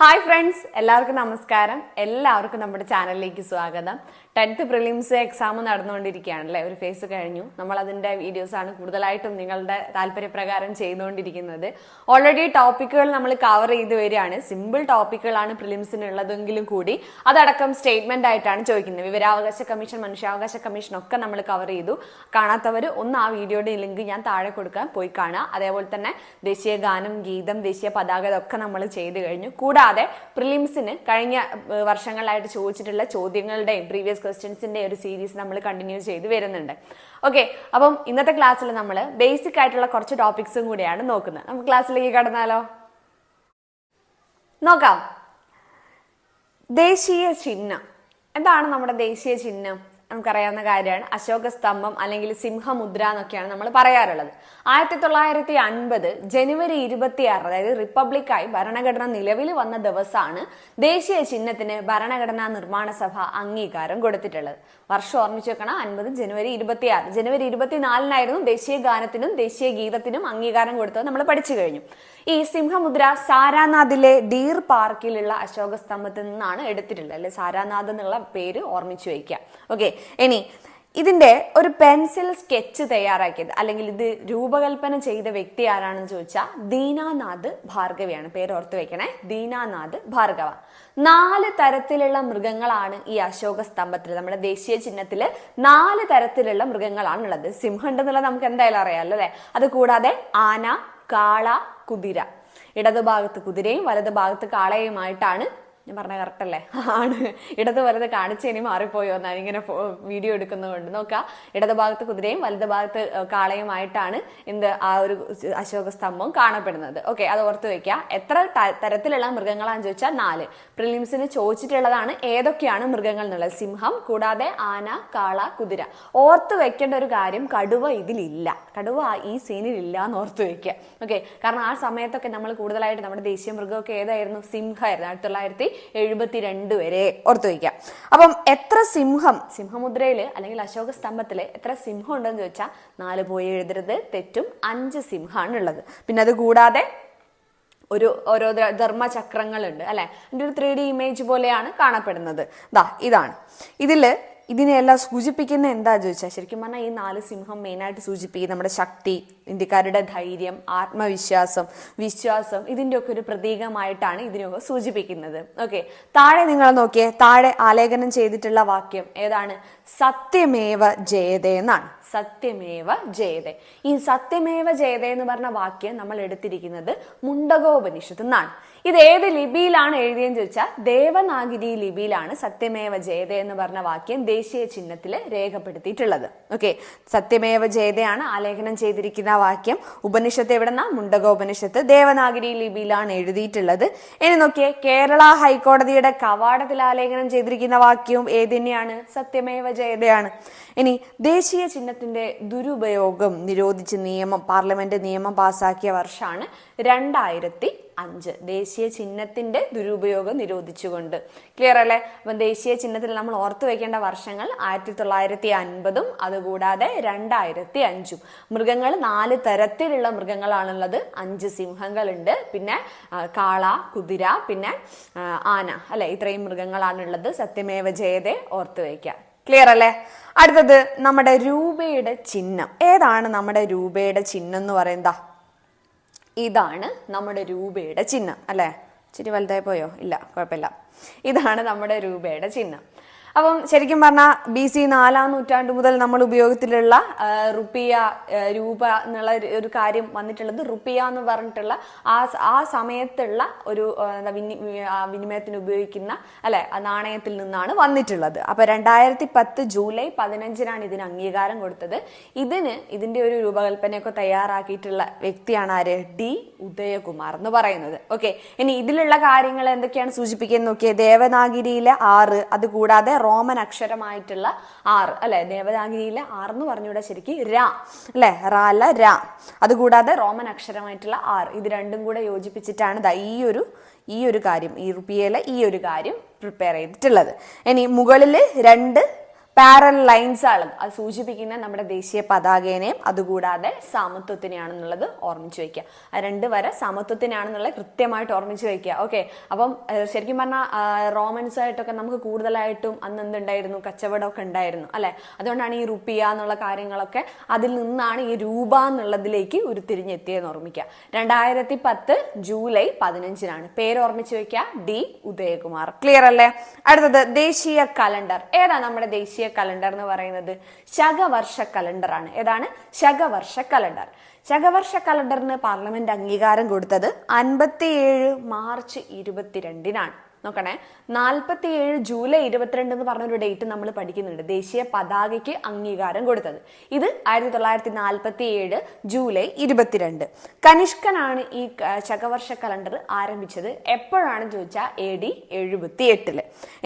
Hi friends എല്ലാവർക്കും നമസ്കാരം. എല്ലാവർക്കും നമ്മുടെ ചാനലിലേക്ക് സ്വാഗതം. ടെൻത്ത് പ്രിലിംസ് എക്സാം നടന്നുകൊണ്ടിരിക്കുകയാണല്ലേ? ഒരു ഫേസ് കഴിഞ്ഞു. നമ്മൾ വീഡിയോസ് ആണ് കൂടുതലായിട്ടും നിങ്ങളുടെ താല്പര്യപ്രകാരം ചെയ്തുകൊണ്ടിരിക്കുന്നത്. ഓൾറെഡി ടോപ്പിക്കുകൾ നമ്മൾ കവർ ചെയ്ത് വരികയാണ്. സിമ്പിൾ ടോപ്പിക്കുകളാണ് പ്രിലിംസിനുള്ളതെങ്കിലും കൂടി അതടക്കം സ്റ്റേറ്റ്മെന്റ് ആയിട്ടാണ് ചോദിക്കുന്നത്. വിവരാവകാശ കമ്മീഷൻ മനുഷ്യാവകാശ കമ്മീഷൻ ഒക്കെ നമ്മൾ കവർ ചെയ്തു. കാണാത്തവർ ഒന്ന് ആ വീഡിയോയുടെ ലിങ്ക് ഞാൻ താഴെ കൊടുക്കാൻ പോയി കാണുക. അതേപോലെ തന്നെ ദേശീയ ഗാനം ഗീതം ദേശീയ പതാക ഇതൊക്കെ നമ്മൾ ചെയ്തു കഴിഞ്ഞു. കൂടാതെ പ്രിലിംസിന് കഴിഞ്ഞ വർഷങ്ങളായിട്ട് ചോദിച്ചിട്ടുള്ള ചോദ്യങ്ങളുടെയും പ്രീവിയസ് ക്വസ്റ്റ്യൻസിന്റെ ഒരു സീരീസ് നമ്മൾ കണ്ടിന്യൂ ചെയ്ത് വരുന്നുണ്ട്. ഓക്കെ അപ്പം ഇന്നത്തെ ക്ലാസ്സിൽ നമ്മൾ ബേസിക് ആയിട്ടുള്ള കുറച്ച് ടോപ്പിക്സും കൂടിയാണ് നോക്കുന്നത്. നമുക്ക് ക്ലാസ്സിലേക്ക് കടന്നാലോ? നോക്കാം. ദേശീയ ചിഹ്നം. എന്താണ് നമ്മുടെ ദേശീയ ചിഹ്നം? നമുക്കറിയാവുന്ന കാര്യമാണ്. അശോക സ്തംഭം അല്ലെങ്കിൽ സിംഹമുദ്ര എന്നൊക്കെയാണ് നമ്മൾ പറയാറുള്ളത്. ആയിരത്തി തൊള്ളായിരത്തി അൻപത് ജനുവരി ഇരുപത്തിയാറ് അതായത് റിപ്പബ്ലിക്കായി ഭരണഘടന നിലവിൽ വന്ന ദിവസമാണ് ദേശീയ ചിഹ്നത്തിന് ഭരണഘടനാ നിർമ്മാണ സഭ അംഗീകാരം കൊടുത്തിട്ടുള്ളത്. വർഷം ഓർമ്മിച്ച് വെക്കണം. അൻപത് ജനുവരി ഇരുപത്തിയാറ്. ജനുവരി ഇരുപത്തിനാലിനായിരുന്നു ദേശീയ ഗാനത്തിനും ദേശീയ ഗീതത്തിനും അംഗീകാരം കൊടുത്തത് നമ്മൾ പഠിച്ചു കഴിഞ്ഞു. ഈ സിംഹമുദ്ര സാരാനാഥിലെ ഡീർ പാർക്കിലുള്ള അശോക സ്തംഭത്തിൽ നിന്നാണ് എടുത്തിട്ടുള്ളത്. അല്ലെ? സാരാനാഥ് എന്നുള്ള പേര് ഓർമ്മിച്ചു വയ്ക്കുക. ഓക്കെ ഇനി ഇതിന്റെ ഒരു പെൻസിൽ സ്കെച്ച് തയ്യാറാക്കിയത് അല്ലെങ്കിൽ ഇത് രൂപകൽപ്പന ചെയ്ത വ്യക്തി ആരാണെന്ന് ചോദിച്ചാൽ ദീനാനാഥ് ഭാർഗവിയാണ്. പേര് ഓർത്ത് വെക്കണേ. ദീനാനാഥ് ഭാർഗവ. നാല് തരത്തിലുള്ള മൃഗങ്ങളാണ് ഈ അശോക സ്തംഭത്തിൽ നമ്മുടെ ദേശീയ ചിഹ്നത്തിൽ നാല് തരത്തിലുള്ള മൃഗങ്ങളാണുള്ളത്. സിംഹം ഉണ്ടെന്നുള്ളത് നമുക്ക് എന്തായാലും അറിയാമല്ലോ അല്ലെ? അത് കൂടാതെ ആന കാള കുതിര. ഇടതുഭാഗത്ത് കുതിരയും വലതുഭാഗത്ത് കാളയുമായിട്ടാണ് ഞാൻ പറഞ്ഞ കറക്റ്റ് അല്ലേ? ആണ്. ഇടത് വലത് കാണിച്ച് ഇനി മാറിപ്പോയോ എന്നാണ് ഇങ്ങനെ വീഡിയോ എടുക്കുന്നതുകൊണ്ട്. നോക്കാം ഇടത് ഭാഗത്ത് കുതിരയും വലത് ഭാഗത്ത് കാളയുമായിട്ടാണ് എന്ത് ആ ഒരു അശോക സ്തംഭം കാണപ്പെടുന്നത്. ഓക്കെ അത് ഓർത്ത് വെക്കുക എത്ര തരത്തിലുള്ള മൃഗങ്ങളാന്ന് ചോദിച്ചാൽ നാല്. പ്രിലിംസിന് ചോദിച്ചിട്ടുള്ളതാണ് ഏതൊക്കെയാണ് മൃഗങ്ങൾ എന്നുള്ളത്. സിംഹം കൂടാതെ ആന കാള കുതിര. ഓർത്ത് വെക്കേണ്ട ഒരു കാര്യം കടുവ ഇതിലില്ല. കടുവ ഈ സീനിൽ ഇല്ല എന്ന് ഓർത്ത് വെക്കുക ഓക്കെ കാരണം ആ സമയത്തൊക്കെ നമ്മൾ കൂടുതലായിട്ട് നമ്മുടെ ദേശീയ മൃഗമൊക്കെ ഏതായിരുന്നു? സിംഹമായിരുന്നു. ആയിരത്തി തൊള്ളായിരത്തി എഴുപത്തി രണ്ട് വരെ ഓർത്തു വയ്ക്കുക അപ്പം എത്ര സിംഹം സിംഹമുദ്രയിൽ അല്ലെങ്കിൽ അശോക സ്തംഭത്തിൽ എത്ര സിംഹം ഉണ്ടെന്ന് ചോദിച്ചാൽ നാല് പോയി എഴുതരുത് തെറ്റും അഞ്ച് സിംഹമാണ് ഉള്ളത്. പിന്നെ അത് കൂടാതെ ഒരു ഓരോ ധർമ്മ ധർമ്മചക്രങ്ങളുണ്ട് അല്ലെ? അതിന്റെ ഒരു ത്രീ ഡി ഇമേജ് പോലെയാണ് കാണപ്പെടുന്നത്. ദാ ഇതാണ്. ഇതിൽ ഇതിനെല്ലാം സൂചിപ്പിക്കുന്ന എന്താ ചോദിച്ചാൽ ശരിക്കും പറഞ്ഞാൽ ഈ നാല് സിംഹം മെയിനായിട്ട് സൂചിപ്പിക്കും നമ്മുടെ ശക്തി ഇന്ത്യക്കാരുടെ ധൈര്യം ആത്മവിശ്വാസം വിശ്വാസം ഇതിന്റെയൊക്കെ ഒരു പ്രതീകമായിട്ടാണ് ഇതിനൊക്കെ സൂചിപ്പിക്കുന്നത്. ഓക്കെ താഴെ നിങ്ങൾ നോക്കിയേ. താഴെ ആലേഖനം ചെയ്തിട്ടുള്ള വാക്യം ഏതാണ്? സത്യമേവ ജയതേ എന്നാണ്. സത്യമേവ ജയതേ. ഈ സത്യമേവ ജയതേ എന്ന് പറഞ്ഞ വാക്യം നമ്മൾ എടുത്തിരിക്കുന്നത് മുണ്ടകോപനിഷത്ത് നിന്നാണ് ഇത് ഏത് ലിപിയിലാണ് എഴുതിയെന്ന് ചോദിച്ചാൽ ദേവനാഗിരി ലിപിയിലാണ് സത്യമേവ ജയതേ എന്ന് പറഞ്ഞ വാക്യം ദേശീയ ചിഹ്നത്തിൽ രേഖപ്പെടുത്തിയിട്ടുള്ളത്. ഓക്കെ? സത്യമേവ ജയതയാണ് ആലേഖനം ചെയ്തിരിക്കുന്ന വാക്യം. ഉപനിഷത്ത് എവിടെന്നാ? മുണ്ടകോപനിഷത്ത്. ദേവനാഗിരി ലിപിയിലാണ് എഴുതിയിട്ടുള്ളത്. ഇനി നോക്കിയേ കേരള ഹൈക്കോടതിയുടെ കവാടത്തിൽ ആലേഖനം ചെയ്തിരിക്കുന്ന വാക്യവും ഏതിനെയാണ് സത്യമേവ ജയതയാണ്. ഇനി ദേശീയ ചിഹ്നത്തിന്റെ ദുരുപയോഗം നിരോധിച്ച നിയമം പാർലമെന്റ് നിയമം പാസാക്കിയ വർഷമാണ് രണ്ടായിരത്തി അഞ്ച്. ദേശീയ ചിഹ്നത്തിന്റെ ദുരുപയോഗം നിരോധിച്ചുകൊണ്ട്. ക്ലിയർ അല്ലേ? അപ്പം ദേശീയ ചിഹ്നത്തിൽ നമ്മൾ ഓർത്തു വെക്കേണ്ട വർഷങ്ങൾ ആയിരത്തി തൊള്ളായിരത്തി അൻപതും അതുകൂടാതെ രണ്ടായിരത്തി അഞ്ചും. മൃഗങ്ങൾ നാല് തരത്തിലുള്ള മൃഗങ്ങളാണുള്ളത്. അഞ്ച് സിംഹങ്ങളുണ്ട്. പിന്നെ കാള കുതിര പിന്നെ ആന. അല്ലെ? ഇത്രയും മൃഗങ്ങളാണുള്ളത്. സത്യമേവ ജയതെ ഓർത്തു വയ്ക്കുക ക്ലിയർ അല്ലേ? അടുത്തത് നമ്മുടെ രൂപയുടെ ചിഹ്നം. ഏതാണ് നമ്മുടെ രൂപയുടെ ചിഹ്നം എന്ന് പറയുന്നത്? ഇതാണ് നമ്മുടെ രൂപയുടെ ചിഹ്നം അല്ലേ? ഇച്ചിരി വലുതായി പോയോ? ഇല്ല കുഴപ്പമില്ല. ഇതാണ് നമ്മുടെ രൂപയുടെ ചിഹ്നം. അപ്പം ശരിക്കും പറഞ്ഞാൽ ബി സി നാലാം നൂറ്റാണ്ട് മുതൽ നമ്മൾ ഉപയോഗത്തിലുള്ള റുപ്പിയ രൂപ എന്നുള്ള ഒരു- കാര്യം വന്നിട്ടുള്ളത് റുപ്പിയ എന്ന് പറഞ്ഞിട്ടുള്ള ആ ആ സമയത്തുള്ള ഒരു വിനിമയത്തിന് ഉപയോഗിക്കുന്ന അല്ലെ നാണയത്തിൽ നിന്നാണ് വന്നിട്ടുള്ളത്. അപ്പൊ രണ്ടായിരത്തി പത്ത് ജൂലൈ പതിനഞ്ചിനാണ് ഇതിന് അംഗീകാരം കൊടുത്തത്. ഇതിന് ഇതിന്റെ ഒരു രൂപകൽപ്പനയൊക്കെ തയ്യാറാക്കിയിട്ടുള്ള വ്യക്തിയാണ് ആര്? ഡി. ഉദയകുമാർ എന്ന് പറയുന്നത്. ഓക്കെ. ഇനി ഇതിലുള്ള കാര്യങ്ങൾ എന്തൊക്കെയാണ് സൂചിപ്പിക്കുന്നത്? നോക്കിയത് ദേവനാഗിരിയിലെ ആറ് അതുകൂടാതെ റോമൻ അക്ഷരമായിട്ടുള്ള ആർ അല്ലെ? ദേവനാഗിരിയിലെ ആർ എന്ന് പറഞ്ഞൂടെ ശരിക്കും. ര അല്ലെ? റ അല്ല രാ. അതുകൂടാതെ റോമൻ അക്ഷരമായിട്ടുള്ള ആർ. ഇത് രണ്ടും കൂടെ യോജിപ്പിച്ചിട്ടാണ് ഈ ഒരു ഈ ഒരു കാര്യം ഈ റുപ്പിയയിലെ ഈ ഒരു കാര്യം പ്രിപ്പയർ ചെയ്തിട്ടുള്ളത്. ഇനി മുകളിൽ രണ്ട് പാരൽ ആണ്. അത് സൂചിപ്പിക്കുന്ന നമ്മുടെ ദേശീയ പതാകേനെയും അതുകൂടാതെ സമത്വത്തിനെയാണെന്നുള്ളത് ഓർമ്മിച്ച് വയ്ക്കുക ആ രണ്ട് വര സമത്വത്തിനാണെന്നുള്ളത് കൃത്യമായിട്ട് ഓർമ്മിച്ച് വയ്ക്കുക ഓക്കെ അപ്പം ശരിക്കും പറഞ്ഞാൽ റോമൻസ് ആയിട്ടൊക്കെ നമുക്ക് കൂടുതലായിട്ടും അന്ന് എന്തുണ്ടായിരുന്നു? കച്ചവടമൊക്കെ ഉണ്ടായിരുന്നു അല്ലെ? അതുകൊണ്ടാണ് ഈ റുപ്പിയ എന്നുള്ള കാര്യങ്ങളൊക്കെ അതിൽ നിന്നാണ് ഈ രൂപ എന്നുള്ളതിലേക്ക് ഉരുത്തിരിഞ്ഞെത്തിയെന്ന് ഓർമ്മിക്കുക. രണ്ടായിരത്തി പത്ത് ജൂലൈ പതിനഞ്ചിനാണ്. പേര് ഓർമ്മിച്ച് വയ്ക്കുക ഡി. ഉദയകുമാർ. ക്ലിയർ അല്ലേ? അടുത്തത് ദേശീയ കലണ്ടർ. ഏതാ നമ്മുടെ ദേശീയ കലണ്ടർ എന്ന് പറയുന്നത് ശകവർഷ കലണ്ടർ ആണ്. ഏതാണ്? ശകവർഷ കലണ്ടർ ശകവർഷ കലണ്ടറിന് പാർലമെന്റ് അംഗീകാരം കൊടുത്തത് അൻപത്തിയേഴ് മാർച്ച് ഇരുപത്തിരണ്ടിനാണ്. നോക്കണേ. നാൽപ്പത്തിയേഴ് ജൂലൈ ഇരുപത്തിരണ്ട് എന്ന് പറഞ്ഞൊരു ഡേറ്റ് നമ്മൾ പഠിക്കുന്നുണ്ട്. ദേശീയ പതാകയ്ക്ക് അംഗീകാരം കൊടുത്തത്. ഇത് ആയിരത്തി തൊള്ളായിരത്തി നാൽപ്പത്തി ഏഴ് ജൂലൈ ഇരുപത്തിരണ്ട്. കനിഷ്കനാണ് ഈ ശകവർഷ കലണ്ടർ ആരംഭിച്ചത് എപ്പോഴാണ് ചോദിച്ചാൽ എ ഡി എഴുപത്തി എട്ടിൽ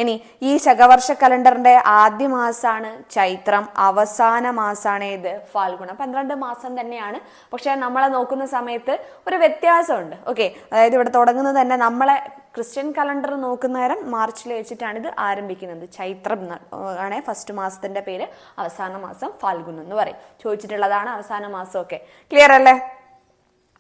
ഇനി ഈ ശകവർഷ കലണ്ടറിന്റെ ആദ്യ മാസമാണ് ചൈത്രം അവസാന മാസമാണ് ഏത് ഫാൽഗുണം. പന്ത്രണ്ട് മാസം തന്നെയാണ്. പക്ഷെ നമ്മളെ നോക്കുന്ന സമയത്ത് ഒരു വ്യത്യാസമുണ്ട്. ഓക്കെ. അതായത് ഇവിടെ തുടങ്ങുന്നത് തന്നെ നമ്മളെ ക്രിസ്ത്യൻ കലണ്ടർ നോക്കുന്ന നേരം മാർച്ചിൽ വെച്ചിട്ടാണ് ഇത് ആരംഭിക്കുന്നത്. ചൈത്രം ആണ് ഫസ്റ്റ് മാസത്തിന്റെ പേര് അവസാന മാസം ഫാൽഗുൻ എന്ന് പറയും. ചോദിച്ചിട്ടുള്ളതാണ് അവസാന മാസം ഒക്കെ ക്ലിയർ അല്ലേ?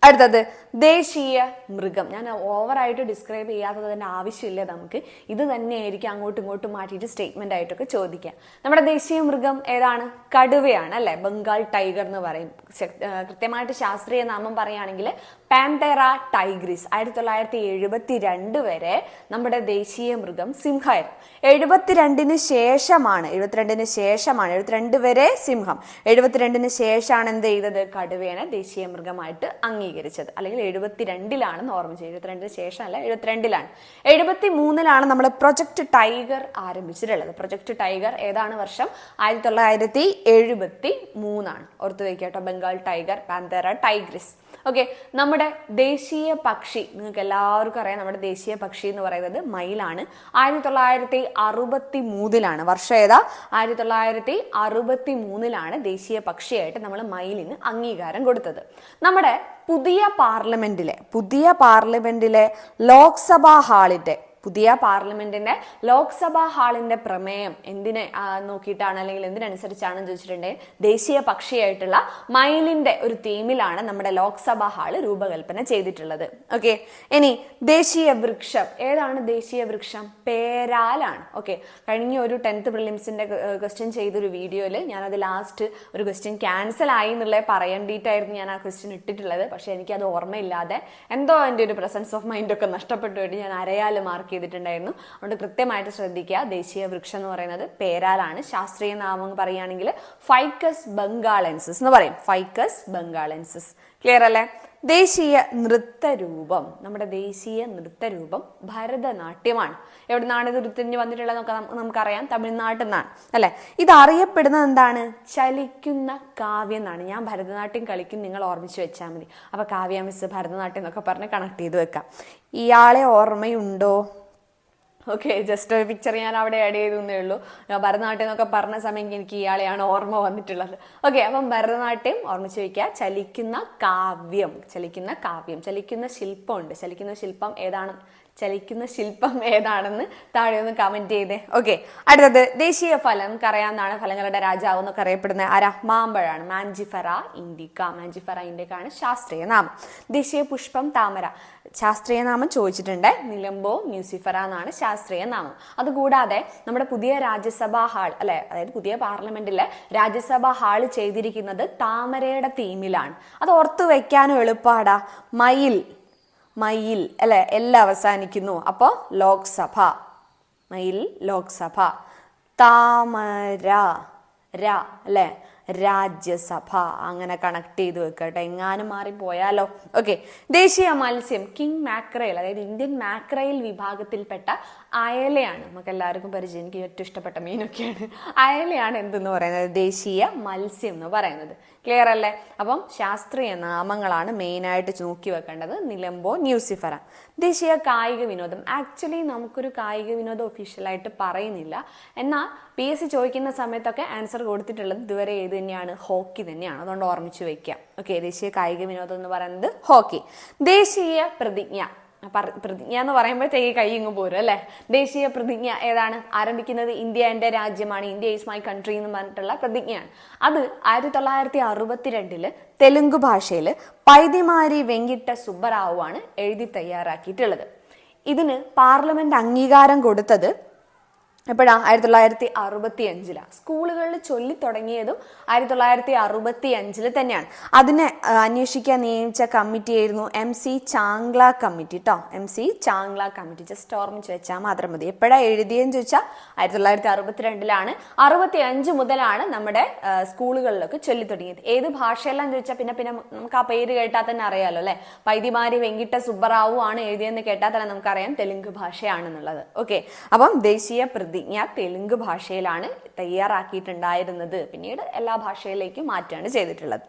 അടുത്തത് ദേശീയ മൃഗം. ഞാൻ ഓവറായിട്ട് ഡിസ്ക്രൈബ് ചെയ്യാത്തതിന്റെ ആവശ്യമില്ല നമുക്ക്. ഇത് തന്നെയായിരിക്കും അങ്ങോട്ടും ഇങ്ങോട്ടും മാറ്റിയിട്ട് സ്റ്റേറ്റ്മെന്റ് ആയിട്ടൊക്കെ ചോദിക്കാം. നമ്മുടെ ദേശീയ മൃഗം ഏതാണ്? കടുവയാണ് അല്ലെ? ബംഗാൾ ടൈഗർ എന്ന് പറയും. കൃത്യമായിട്ട് ശാസ്ത്രീയ നാമം പറയുകയാണെങ്കിൽ പാൻതേറ ടൈഗ്രിസ് ആയിരത്തി തൊള്ളായിരത്തി എഴുപത്തി രണ്ട് വരെ നമ്മുടെ ദേശീയ മൃഗം സിംഹമായിരുന്നു. എഴുപത്തിരണ്ടിന് ശേഷമാണ് എഴുപത്തിരണ്ടിന് ശേഷമാണ് എഴുപത്തിരണ്ട് വരെ സിംഹം. എഴുപത്തിരണ്ടിന് ശേഷമാണ് എന്ത് ചെയ്തത്? കടുവേനെ ദേശീയ മൃഗമായിട്ട് അംഗീകരിച്ചത്. അല്ലെങ്കിൽ എഴുപത്തിരണ്ടിലാണെന്ന് ഓർമ്മിച്ചത് എഴുപത്തിരണ്ടിന് ശേഷമല്ല എഴുപത്തിരണ്ടിലാണ്. എഴുപത്തി മൂന്നിലാണ് നമ്മൾ പ്രൊജക്ട് ടൈഗർ ആരംഭിച്ചിട്ടുള്ളത്. പ്രൊജക്ട് ടൈഗർ ഏതാണ് വർഷം? ആയിരത്തി തൊള്ളായിരത്തി എഴുപത്തി മൂന്നാണ് ഓർത്ത് വയ്ക്കുക കേട്ടോ Bengal tiger Panthera tigris okay നമ്മുടെ ദേശീയ പക്ഷി നിങ്ങൾക്ക് എല്ലാവർക്കും അറിയാം നമ്മുടെ ദേശീയ പക്ഷി എന്ന് പറയുന്നത് മയിലാണ്. ആയിരത്തി തൊള്ളായിരത്തി അറുപത്തി മൂന്നിലാണ് വർഷം ഏതാ? ആയിരത്തി തൊള്ളായിരത്തി അറുപത്തി മൂന്നിലാണ് ദേശീയ പക്ഷിയായിട്ട് നമ്മൾ മയിലിന് അംഗീകാരം കൊടുത്തത്. നമ്മുടെ പുതിയ പാർലമെന്റിലെ പുതിയ പാർലമെന്റിലെ ലോക്സഭാ ഹാളിന്റെ പുതിയ പാർലമെന്റിന്റെ ലോക്സഭാ ഹാളിന്റെ പ്രമേയം എന്തിനെ നോക്കിയിട്ടാണ് അല്ലെങ്കിൽ എന്തിനനുസരിച്ചാണെന്ന് ചോദിച്ചിട്ടുണ്ടെങ്കിൽ ദേശീയ പക്ഷിയായിട്ടുള്ള മയിലിന്റെ ഒരു തീമിലാണ് നമ്മുടെ ലോക്സഭാ ഹാൾ രൂപകൽപ്പന ചെയ്തിട്ടുള്ളത്. ഓക്കെ ഇനി ദേശീയ വൃക്ഷം. ഏതാണ് ദേശീയ വൃക്ഷം? പേരാലാണ്. ഓക്കെ കഴിഞ്ഞ ഒരു ടെൻത്ത് പ്രിലിംസിന്റെ ക്വസ്റ്റ്യൻ ചെയ്തൊരു വീഡിയോയിൽ ഞാൻ അത് ലാസ്റ്റ് ഒരു ക്വസ്റ്റ്യൻ ക്യാൻസൽ ആയി എന്നുള്ളത് പറയേണ്ടിയിട്ടായിരുന്നു ഞാൻ ആ ക്വസ്റ്റ്യൻ ഇട്ടിട്ടുള്ളത്. പക്ഷെ എനിക്കത് ഓർമ്മയില്ലാതെ എന്തോ എന്റെ ഒരു പ്രസൻസ് ഓഫ് മൈൻഡ് ഒക്കെ നഷ്ടപ്പെട്ടു. വേണ്ടി ഞാൻ അരയാൽ മാർക്ക് ചെയ്തിട്ടുണ്ടായിരുന്നു. അതുകൊണ്ട് കൃത്യമായിട്ട് ശ്രദ്ധിക്കുക. ദേശീയ വൃക്ഷം എന്ന് പറയുന്നത് പേരാലാണ്. ശാസ്ത്രീയ നാമം പറയുകയാണെങ്കിൽ ഫൈക്കസ് ബംഗാളൻസിസ് എന്ന് പറയും. ഫൈക്കസ് ബംഗാളൻസിസ് ക്ലിയർ അല്ലേ? ദേശീയ നൃത്തരൂപം. നമ്മുടെ ദേശീയ നൃത്തരൂപം ഭരതനാട്യമാണ്. എവിടെ നിന്നാണ് ഇത് ഉരുത്തിരിഞ്ഞ് വന്നിട്ടുള്ളത് നമുക്ക് നമുക്കറിയാം. തമിഴ്നാട്ടിൽ നിന്നാണ്. അല്ലെ? ഇത് അറിയപ്പെടുന്നത് എന്താണ്? ചലിക്കുന്ന കാവ്യം എന്നാണ്. ഞാൻ ഭരതനാട്യം കളിക്കും നിങ്ങൾ ഓർമ്മിച്ച് വെച്ചാൽ മതി. അപ്പോൾ കാവ്യ മിസ് ഭരതനാട്യം എന്നൊക്കെ പറഞ്ഞ് കണക്ട് ചെയ്ത് വെക്കാം. ഇയാളെ ഓർമ്മയുണ്ടോ? ഓക്കെ ജസ്റ്റ് ഒരു പിക്ചർ ഞാൻ അവിടെ ആഡ് ചെയ്തേ ഉള്ളൂ. ഞാൻ ഭരതനാട്യം എന്നൊക്കെ പറഞ്ഞ സമയം എനിക്ക് ഇയാളെയാണ് ഓർമ്മ വന്നിട്ടുള്ളത്. ഓക്കെ അപ്പം ഭരതനാട്യം ഓർമ്മിച്ച് വയ്ക്കുക ചലിക്കുന്ന കാവ്യം ചലിക്കുന്ന കാവ്യം ചലിക്കുന്ന ശില്പമുണ്ട്. ചലിക്കുന്ന ശില്പം ഏതാണ്? ചലിക്കുന്ന ശില്പം ഏതാണെന്ന് താഴെ ഒന്ന് കമന്റ് ചെയ്തേ. ഓക്കെ അടുത്തത് ദേശീയ ഫലം കറയാന്നാണ് ഫലങ്ങളുടെ രാജാവ് എന്നൊക്കെ അറിയപ്പെടുന്ന ആരാ? മാമ്പഴാണ്. മാഞ്ചിഫറ ഇൻഡിക്ക മാഞ്ചിഫറ ഇൻഡിക്ക ആണ് ശാസ്ത്രീയ നാമം. ദേശീയ പുഷ്പം താമര. ശാസ്ത്രീയ നാമം ചോദിച്ചിട്ടുണ്ട്. നിലമ്പോ മ്യൂസിഫറ എന്നാണ് ശാസ്ത്രീയ നാമം. അതുകൂടാതെ നമ്മുടെ പുതിയ രാജ്യസഭാ ഹാൾ അല്ലെ അതായത് പുതിയ പാർലമെന്റിലെ രാജ്യസഭാ ഹാൾ ചെയ്തിരിക്കുന്നത് താമരയുടെ തീമിലാണ് അത് ഓർത്തു വെക്കാനും എളുപ്പാടാ. മയിൽ മയിൽ അല്ലെ? എല്ലാം അവസാനിക്കുന്നു. അപ്പോ ലോക്സഭ. മയിൽ ലോക്സഭ. താമര ര അല്ലെ? രാജ്യസഭ. അങ്ങനെ കണക്ട് ചെയ്ത് വെക്കട്ടെ എങ്ങാനും മാറി പോയാലോ. ഓക്കെ ദേശീയ മത്സ്യം കിങ് മാക്രയിൽ അതായത് ഇന്ത്യൻ മാക്രയിൽ വിഭാഗത്തിൽപ്പെട്ട അയലയാണ്. നമുക്ക് എല്ലാവർക്കും പരിചയം. എനിക്ക് ഏറ്റവും ഇഷ്ടപ്പെട്ട മീനൊക്കെയാണ്. അയലയാണ് എന്തെന്ന് പറയുന്നത്? ദേശീയ മത്സ്യം എന്ന് പറയുന്നത്. ക്ലിയർ അല്ലേ? അപ്പം ശാസ്ത്രീയ നാമങ്ങളാണ് മെയിനായിട്ട് നോക്കി വെക്കേണ്ടത്. Nelumbo nucifera. ദേശീയ കായിക വിനോദം. ആക്ച്വലി നമുക്കൊരു കായിക വിനോദം ഒഫീഷ്യലായിട്ട് പറയുന്നില്ല. എന്നാൽ പി എസ് സി ചോദിക്കുന്ന സമയത്തൊക്കെ ആൻസർ കൊടുത്തിട്ടുള്ളത് ഇതുവരെ ഏത് തന്നെയാണ്? ഹോക്കി തന്നെയാണ്. അതുകൊണ്ട് ഓർമ്മിച്ച് വെക്കുക ഓക്കെ ദേശീയ കായിക വിനോദം എന്ന് പറയുന്നത് ഹോക്കി. ദേശീയ പ്രതിജ്ഞ. പ്രതിജ്ഞ എന്ന് പറയുമ്പോഴത്തേക്ക് കൈ ഇങ്ങ് പോരും അല്ലെ? ദേശീയ പ്രതിജ്ഞ ഏതാണ്? ആരംഭിക്കുന്നത് ഇന്ത്യ എന്റെ രാജ്യമാണ് ഇന്ത്യ ഈസ് മൈ കൺട്രി എന്ന് പറഞ്ഞിട്ടുള്ള പ്രതിജ്ഞയാണ്. അത് ആയിരത്തി തൊള്ളായിരത്തി അറുപത്തിരണ്ടിൽ തെലുങ്ക് ഭാഷയിൽ പൈതിമാരി വെങ്കിട്ട സുബ്ബറാവു ആണ് എഴുതി തയ്യാറാക്കിയിട്ടുള്ളത്. ഇതിന് പാർലമെന്റ് അംഗീകാരം കൊടുത്തത് എപ്പോഴാ? ആയിരത്തി തൊള്ളായിരത്തി അറുപത്തി അഞ്ചിലാണ് സ്കൂളുകളിൽ ചൊല്ലി തുടങ്ങിയതും ആയിരത്തി തൊള്ളായിരത്തി അറുപത്തി അഞ്ചിൽ തന്നെയാണ്. അതിനെ അന്വേഷിക്കാൻ നിയമിച്ച കമ്മിറ്റി ആയിരുന്നു എം സി ചാങ്ല കമ്മിറ്റി കേട്ടോ M C Chagla committee. Just ഓർമ്മിച്ച് വെച്ചാൽ മാത്രം മതി. എപ്പോഴാണ് എഴുതിയെന്ന് ചോദിച്ചാൽ ആയിരത്തി തൊള്ളായിരത്തി അറുപത്തിരണ്ടിലാണ് അറുപത്തി അഞ്ച് മുതലാണ് നമ്മുടെ സ്കൂളുകളിലൊക്കെ ചൊല്ലി തുടങ്ങിയത്. ഏത് ഭാഷയെല്ലാം ചോദിച്ചാൽ പിന്നെ പിന്നെ നമുക്ക് ആ പേര് കേട്ടാൽ തന്നെ അറിയാലോ അല്ലെ? പൈതിമാരി വെങ്കിട്ട സുബ്ബറാവു ആണ് എഴുതിയെന്ന് കേട്ടാൽ തന്നെ നമുക്കറിയാം തെലുങ്ക് ഭാഷയാണെന്നുള്ളത്. ഓക്കെ. അപ്പം ദേശീയ പ്രതിജ്ഞ തെലുങ്ക് ഭാഷയിലാണ് തയ്യാറാക്കിയിട്ടുണ്ടായിരുന്നത്. പിന്നീട് എല്ലാ ഭാഷയിലേക്കും മാറ്റുകയാണ് ചെയ്തിട്ടുള്ളത്.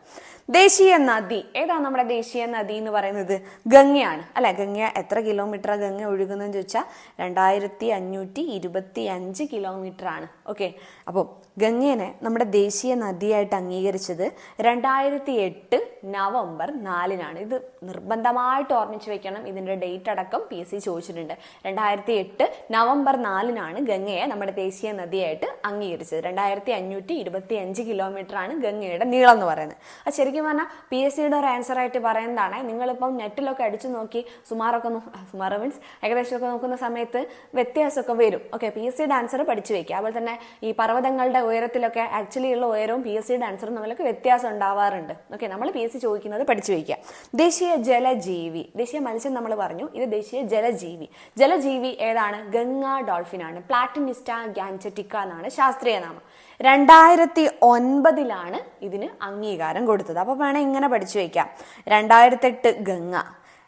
ദേശീയ നദി. ഏതാ നമ്മുടെ ദേശീയ നദി എന്ന് പറയുന്നത്? ഗംഗയാണ്. അല്ലെ ഗംഗ എത്ര കിലോമീറ്റർ ഗംഗ ഒഴുകുന്നതെന്ന് ചോദിച്ചാൽ രണ്ടായിരത്തി അഞ്ഞൂറ്റി ഇരുപത്തി അഞ്ച് കിലോമീറ്റർ ആണ് ഓക്കെ അപ്പോൾ ഗംഗേനെ നമ്മുടെ ദേശീയ നദിയായിട്ട് അംഗീകരിച്ചത് രണ്ടായിരത്തി എട്ട് നവംബർ നാലിനാണ്. ഇത് നിർബന്ധമായിട്ട് ഓർമ്മിച്ച് വെക്കണം. ഇതിന്റെ ഡേറ്റ് അടക്കം പി എസ് സി ചോദിച്ചിട്ടുണ്ട്. രണ്ടായിരത്തി എട്ട് നവംബർ നാലിനാണ് ഗംഗയെ നമ്മുടെ ദേശീയ നദിയായിട്ട് അംഗീകരിച്ചത്. രണ്ടായിരത്തി അഞ്ഞൂറ്റി ഇരുപത്തി അഞ്ച് കിലോമീറ്റർ ആണ് ഗംഗയുടെ നീളം എന്ന് പറയുന്നത്. അത് ശരിക്കും പറഞ്ഞാൽ പി എസ് സിയുടെ ഒരു ആൻസർ ആയിട്ട് പറയുന്നതാണ് നിങ്ങളിപ്പം നെറ്റിലൊക്കെ അടിച്ചു നോക്കി സുമാറൊക്കെ സുമാർ മീൻസ് ഏകദേശമൊക്കെ നോക്കുന്ന സമയത്ത് വ്യത്യാസമൊക്കെ വരും. ഓക്കെ പി എസ് സിയുടെ ആൻസർ പഠിച്ചു വെക്കുക. അതുപോലെ തന്നെ ഈ പർവതങ്ങളുടെ ഉയരത്തിലൊക്കെ ആക്ച്വലി ഉള്ള ഉയരവും പി എസ് സിയുടെ ആൻസറും തമ്മിലൊക്കെ വ്യത്യാസം ഉണ്ടാവാറുണ്ട്. ഓക്കെ നമ്മൾ പി എസ് സി ചോദിക്കുന്നത് പഠിച്ചു വയ്ക്കുക ദേശീയ ജലജീവി ദേശീയ മത്സ്യം നമ്മൾ പറഞ്ഞു ഇത് ദേശീയ ജലജീവി. ജലജീവി ഏതാണ്? ഗംഗ ഡോൾഫിൻ ആണ് പ്ലാറ്റിനിസ്റ്റ ഗാന്റിക്ക എന്നാണ് ശാസ്ത്രീയ നാമം. രണ്ടായിരത്തി ഒൻപതിലാണ് ഇതിന് അംഗീകാരം കൊടുത്തത്. അപ്പൊ വേണേ ഇങ്ങനെ പഠിച്ചു വെക്കാം രണ്ടായിരത്തി എട്ട് ഗംഗ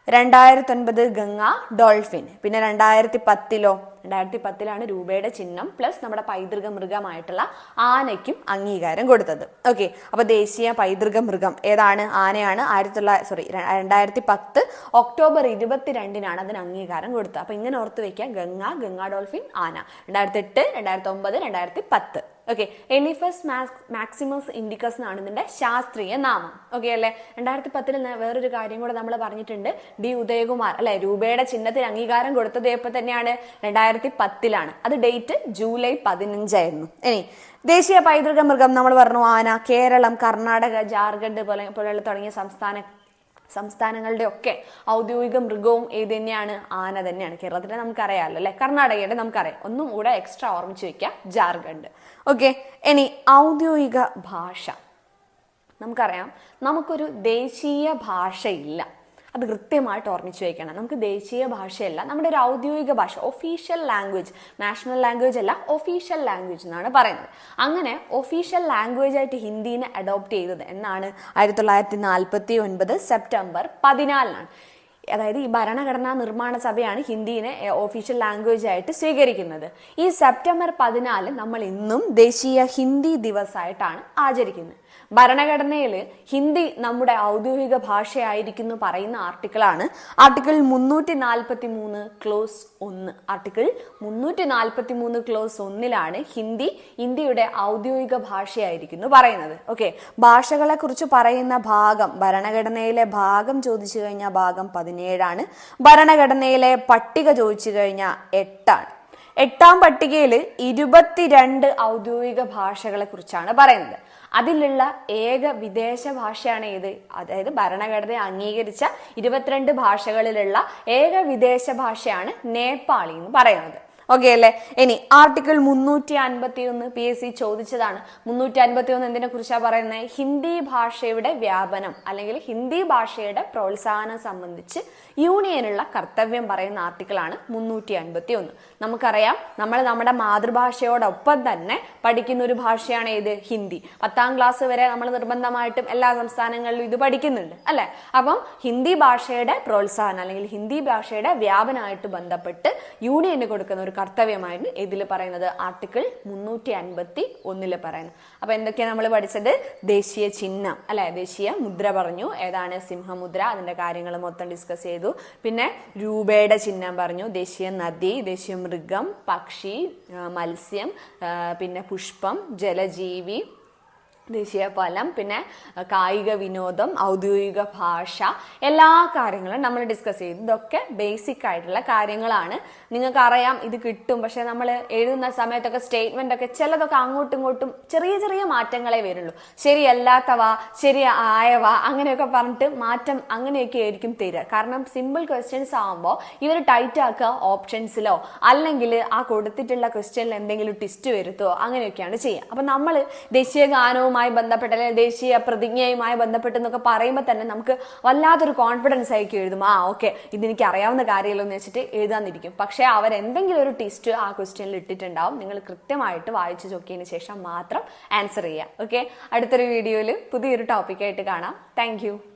രണ്ടായിരത്തി ഒൻപത് ഗംഗ ഡോൾഫിൻ പിന്നെ രണ്ടായിരത്തി പത്തിലോ രണ്ടായിരത്തി പത്തിലാണ് രൂപയുടെ ചിഹ്നം പ്ലസ് നമ്മുടെ പൈതൃക മൃഗമായിട്ടുള്ള ആനയ്ക്കും അംഗീകാരം കൊടുത്തത്. ഓക്കെ അപ്പൊ ദേശീയ പൈതൃക മൃഗം ഏതാണ്? ആനയാണ്. ആയിരത്തി തൊള്ളായിരത്തി സോറി രണ്ടായിരത്തി പത്ത് ഒക്ടോബർ ഇരുപത്തിരണ്ടിനാണ് അതിന് അംഗീകാരം കൊടുത്തത്. അപ്പൊ ഇങ്ങനെ ഓർത്ത് വെക്കുക ഗംഗ ഗംഗ ഡോൾഫിൻ ആന. രണ്ടായിരത്തി എട്ട് രണ്ടായിരത്തി ഒമ്പത് രണ്ടായിരത്തി പത്ത് ഓക്കെ എലിഫസ് മാക്സിമസ് ഇൻഡിക്കസ് എന്നാണ് ഇതിന്റെ ശാസ്ത്രീയ നാമം. ഓക്കെ അല്ലെ? രണ്ടായിരത്തി പത്തിൽ വേറൊരു കാര്യം കൂടെ നമ്മൾ പറഞ്ഞിട്ടുണ്ട്. ഡി ഉദയകുമാർ അല്ലെ? രൂപയുടെ ചിഹ്നത്തിന് അംഗീകാരം കൊടുത്തത് എപ്പോൾ തന്നെയാണ്? രണ്ടായിരത്തി പത്തിലാണ് അത് ഡേറ്റ് ജൂലൈ പതിനഞ്ചായിരുന്നു. ഇനി ദേശീയ പൈതൃക മൃഗം നമ്മൾ പറഞ്ഞു ആന കേരളം കർണാടക ജാർഖണ്ഡ് പോലെ പോലെയുള്ള തുടങ്ങിയ സംസ്ഥാന സംസ്ഥാനങ്ങളുടെ ഒക്കെ ഔദ്യോഗിക മൃഗവും ഏത് തന്നെയാണ്. ആന തന്നെയാണ്. കേരളത്തിലെ നമുക്കറിയാമല്ലോ അല്ലെ? കർണാടകയുടെ നമുക്കറിയാം. ഒന്നും കൂടെ എക്സ്ട്രാ ഓർമ്മിച്ച് വെക്കാം ജാർഖണ്ഡ്. ഓക്കെ ഇനി ഔദ്യോഗിക ഭാഷ. നമുക്കറിയാം. നമുക്കൊരു ദേശീയ ഭാഷയില്ല. അത് കൃത്യമായിട്ട് ഓർമ്മിച്ച് വയ്ക്കണം നമുക്ക് ദേശീയ ഭാഷയല്ല നമ്മുടെ ഒരു ഔദ്യോഗിക ഭാഷ ഒഫീഷ്യൽ ലാംഗ്വേജ് നാഷണൽ ലാംഗ്വേജ് അല്ല ഒഫീഷ്യൽ ലാംഗ്വേജ് എന്നാണ് പറയുന്നത്. അങ്ങനെ ഒഫീഷ്യൽ ലാംഗ്വേജ് ആയിട്ട് ഹിന്ദീനെ അഡോപ്റ്റ് ചെയ്തത് എന്നാണ് ആയിരത്തി തൊള്ളായിരത്തി നാൽപ്പത്തി ഒൻപത് സെപ്റ്റംബർ പതിനാലിനാണ്. അതായത് ഈ ഭരണഘടനാ നിർമ്മാണ സഭയാണ് ഹിന്ദീനെ ഒഫീഷ്യൽ ലാംഗ്വേജ് ആയിട്ട് സ്വീകരിക്കുന്നത്. ഈ സെപ്റ്റംബർ പതിനാല് നമ്മൾ ഇന്നും ദേശീയ ഹിന്ദി ദിവസമായിട്ടാണ് ആചരിക്കുന്നത്. ഭരണഘടനയിൽ ഹിന്ദി നമ്മുടെ ഔദ്യോഗിക ഭാഷയായിരിക്കുന്നു പറയുന്ന ആർട്ടിക്കിളാണ്. ആർട്ടിക്കിൾ മുന്നൂറ്റി നാൽപ്പത്തി മൂന്ന് ക്ലോസ് ഒന്ന്. ആർട്ടിക്കിൾ മുന്നൂറ്റി നാൽപ്പത്തി മൂന്ന് ക്ലോസ് ഒന്നിലാണ് ഹിന്ദി ഇന്ത്യയുടെ ഔദ്യോഗിക ഭാഷയായിരിക്കുന്നു പറയുന്നത്. ഓക്കെ. ഭാഷകളെ കുറിച്ച് പറയുന്ന ഭാഗം ഭരണഘടനയിലെ ഭാഗം ചോദിച്ചു കഴിഞ്ഞ ഭാഗം പതിനേഴാണ്. ഭരണഘടനയിലെ പട്ടിക ചോദിച്ചു കഴിഞ്ഞാൽ എട്ടാണ്. എട്ടാം പട്ടികയിൽ ഇരുപത്തിരണ്ട് ഔദ്യോഗിക ഭാഷകളെ കുറിച്ചാണ് പറയുന്നത്. അതിലുള്ള ഏക വിദേശ ഭാഷയാണ് ഏത്? അതായത് ഭരണഘടന അംഗീകരിച്ച ഇരുപത്തിരണ്ട് ഭാഷകളിലുള്ള ഏക വിദേശ ഭാഷയാണ് നേപ്പാളി എന്ന് പറയുന്നത്. ഓക്കെ അല്ലേ? ഇനി ആർട്ടിക്കിൾ മുന്നൂറ്റി അൻപത്തി ഒന്ന് പി എസ് സി ചോദിച്ചതാണ്. മുന്നൂറ്റി അൻപത്തി ഒന്ന് എന്തിനെ കുറിച്ചാണ് പറയുന്നത് ഹിന്ദി ഭാഷയുടെ വ്യാപനം അല്ലെങ്കിൽ ഹിന്ദി ഭാഷയുടെ പ്രോത്സാഹനം സംബന്ധിച്ച് യൂണിയനുള്ള കർത്തവ്യം പറയുന്ന ആർട്ടിക്കിളാണ് മുന്നൂറ്റി അൻപത്തി ഒന്ന് നമുക്കറിയാം നമ്മൾ നമ്മുടെ മാതൃഭാഷയോടൊപ്പം തന്നെ പഠിക്കുന്ന ഒരു ഭാഷയാണ് ഏത്? ഹിന്ദി. പത്താം ക്ലാസ് വരെ നമ്മൾ നിർബന്ധമായിട്ടും എല്ലാ സംസ്ഥാനങ്ങളിലും ഇത് പഠിക്കുന്നുണ്ട് അല്ലെ? അപ്പം ഹിന്ദി ഭാഷയുടെ പ്രോത്സാഹനം അല്ലെങ്കിൽ ഹിന്ദി ഭാഷയുടെ വ്യാപനമായിട്ട് ബന്ധപ്പെട്ട് യൂണിയന് കൊടുക്കുന്ന ഒരു കർത്തവ്യമായിരുന്നു ഇതിൽ പറയുന്നത് ആർട്ടിക്കിൾ മുന്നൂറ്റി അൻപത്തി ഒന്നിൽ പറയുന്നത് അപ്പൊ എന്തൊക്കെയാണ് നമ്മൾ പഠിച്ചത്? ദേശീയ ചിഹ്നം അല്ലെ? ദേശീയ മുദ്ര പറഞ്ഞു. ഏതാണ്? സിംഹമുദ്ര അതിന്റെ കാര്യങ്ങൾ മൊത്തം ഡിസ്കസ് ചെയ്തു. പിന്നെ രൂപയുടെ ചിഹ്നം പറഞ്ഞു. ദേശീയ നദി ദേശീയ മൃഗം പക്ഷി മത്സ്യം പിന്നെ പുഷ്പം ജലജീവി ദേശീയ ഫലം പിന്നെ കായിക വിനോദം ഔദ്യോഗിക ഭാഷ എല്ലാ കാര്യങ്ങളും നമ്മൾ ഡിസ്കസ് ചെയ്തു. ഇതൊക്കെ ബേസിക് ആയിട്ടുള്ള കാര്യങ്ങളാണ്. നിങ്ങൾക്ക് അറിയാം ഇത് കിട്ടും പക്ഷെ നമ്മൾ എഴുതുന്ന സമയത്തൊക്കെ സ്റ്റേറ്റ്മെന്റ് ഒക്കെ ചിലതൊക്കെ അങ്ങോട്ടും ഇങ്ങോട്ടും ചെറിയ ചെറിയ മാറ്റങ്ങളെ വരുള്ളൂ. ശരിയല്ലാത്തവ ശരി ആയവ അങ്ങനെയൊക്കെ പറഞ്ഞിട്ട് മാറ്റം അങ്ങനെയൊക്കെ ആയിരിക്കും തരിക. കാരണം സിമ്പിൾ ക്വസ്റ്റ്യൻസ് ആകുമ്പോൾ ഇവർ ടൈറ്റ് ആക്കുക ഓപ്ഷൻസിലോ അല്ലെങ്കിൽ ആ കൊടുത്തിട്ടുള്ള ക്വസ്റ്റ്യനിൽ എന്തെങ്കിലും ട്വിസ്റ്റ് വരുത്തോ അങ്ങനെയൊക്കെയാണ് ചെയ്യുക. അപ്പൊ നമ്മൾ ദേശീയ ഗാനവുമായി ബന്ധപ്പെട്ട് അല്ലെങ്കിൽ ദേശീയ പ്രതിജ്ഞയുമായി ബന്ധപ്പെട്ട് എന്നൊക്കെ പറയുമ്പോൾ തന്നെ നമുക്ക് വല്ലാത്തൊരു കോൺഫിഡൻസ് ആയിരിക്കും എഴുതും. ആ ഓക്കെ ഇതെനിക്ക് അറിയാവുന്ന കാര്യമല്ലോ എന്ന് വെച്ചിട്ട് എഴുതാന്നിരിക്കും പക്ഷേ അവർ എന്തെങ്കിലും ഒരു ടിസ്റ്റ് ആ ക്വസ്റ്റ്യനിൽ ഇട്ടിട്ടുണ്ടാവും. നിങ്ങൾ കൃത്യമായിട്ട് വായിച്ചു നോക്കിയതിന് ശേഷം മാത്രം ആൻസർ ചെയ്യുക. ഓക്കെ അടുത്തൊരു വീഡിയോയിൽ പുതിയൊരു ടോപ്പിക്കായിട്ട് കാണാം. താങ്ക്